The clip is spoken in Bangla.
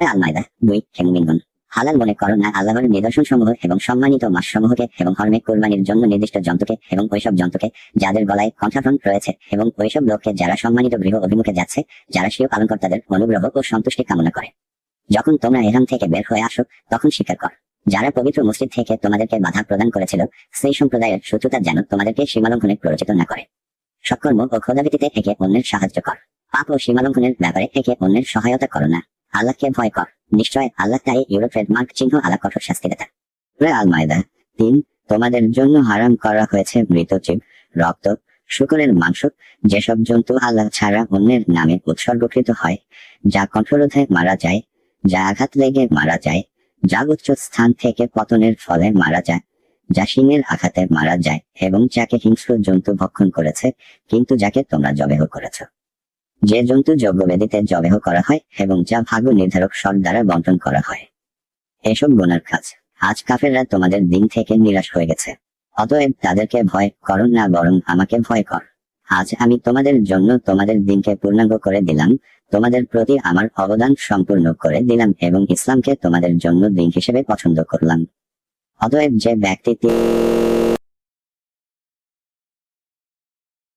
আল মায়দা দুই হেমমিনগুন হালাল মনে করো না, আল্লাহর নিদর্শন সমূহ এবং সম্মানিত মাস সমূহকে এবং হর্মে কোরবানির জন্য নির্দিষ্ট জন্তুকে এবং ওইসব জন্তুকে যাদের গলায় কণ্ঠাফন রয়েছে এবং ওইসব লোককে যারা সম্মানিত গৃহ অভিমুখে যাচ্ছে, যারা স্বীয় পালনকর্তাদের অনুগ্রহ ও সন্তুষ্টি কামনা করে। যখন তোমরা এখান থেকে বের হয়ে আসো, তখন স্বীকার কর, যারা পবিত্র মসজিদ থেকে তোমাদেরকে বাধা প্রদান করেছিল, সেই সম্প্রদায়ের শত্রুতা যেন তোমাদেরকে সীমালঙ্ঘনে প্ররোচিত না করে। সৎকর্ম ও খোদাবিতিতে একে অন্যের সাহায্য কর। পাপ ও সীমালঙ্ঘনের ব্যাপারে একে অন্যের সহায়তা করো না। আল্লাহকে ভয় কর। নিশ্চয় আল্লাহ তাই ইউরোপ ট্রেডমার্ক চিহ্ন আলা কঠোর শাস্তি দেতা আল মায়দা তিন, তোমাদের জন্য হারাম করা হয়েছে মৃত জীব, রক্ত, শুকরের মাংস, যেসব জন্তু আল্লাহ ছাড়া অন্যের নামে উৎসর্গকৃত হয়, যা কণ্ঠরোধে মারা যায়, যা আঘাত লেগে মারা যায়, যা উচ্চ স্থান থেকে পতনের ফলে মারা যায়, যা সিংহের আঘাতে মারা যায় এবং যাকে হিংস্র জন্তু ভক্ষণ করেছে, কিন্তু যাকে তোমরা জবেহ করেছ। যে জন্তু যজ্ঞবেদিতে জবেহ করা হয় এবং যা ভাগ্য নির্ধারক স্বর দ্বারা বন্টন করা হয়। এসব গোনার কাজ। আজ কাফেররা তোমাদের দিন থেকে নিরাশ হয়ে গেছে। অতএব তাদেরকে ভয় করো না, বরং আমাকে ভয় কর। আজ আমি তোমাদের জন্য তোমাদের দিনকে পূর্ণাঙ্গ করে দিলাম, তোমাদের প্রতি আমার অবদান সম্পূর্ণ করে দিলাম এবং ইসলামকে তোমাদের জন্য দিন হিসেবে পছন্দ করলাম। অতএব যে ব্যক্তি